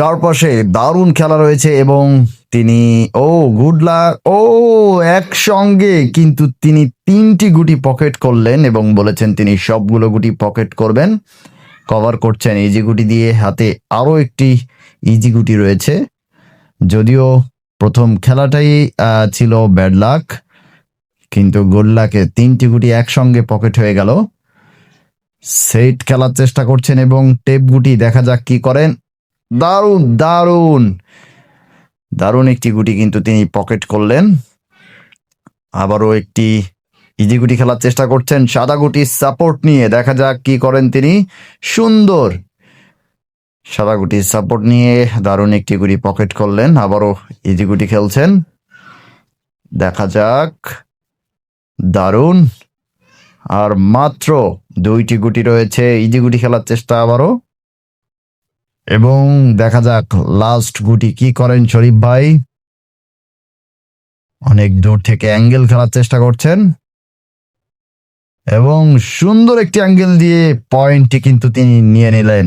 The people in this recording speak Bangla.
চারপাশে দারুণ খেলা রয়েছে এবং তিনি, ও গুড লাক ও, একসঙ্গে কিন্তু তিনি তিনটি গুটি পকেট করলেন এবং বলেছেন তিনি সবগুলো গুটি পকেট করবেন। কভার করছেন ইজি গুটি দিয়ে, হাতে আরও একটি ইজি গুটি রয়েছে। যদিও প্রথম খেলাটাই ছিল ব্যাড লাক কিন্তু গুড লাকে তিনটি গুটি একসঙ্গে পকেট হয়ে গেল। সেট খেলার চেষ্টা করছেন এবং টেপ গুটি, দেখা যাক কি করেন। দারুণ দারুণ। দারুণ একটি গুটি কিন্তু তিনি পকেট করলেন। আবারও একটি ইজি গুটি খেলার চেষ্টা করছেন। সাদা গুটি সাপোর্ট নিয়ে দেখা যাক কি করেন তিনি। সুন্দর। সাদা গুটি সাপোর্ট নিয়ে দারুণ একটি গুটি পকেট করলেন। আবারও ইজি গুটি খেলছেন। দেখা যাক। দারুণ। আর মাত্র দুইটি গুটি রয়েছে। ইজি গুটি খেলার চেষ্টা আবারও। এবং দেখা যাক লাস্ট গুটি কি করেন শরীফ ভাই। অনেক দূর থেকে অ্যাঙ্গেল খেলার চেষ্টা করছেন। এবং সুন্দর একটি অ্যাঙ্গেল দিয়ে পয়েন্টটি কিন্তু তিনি নিয়ে নিলেন।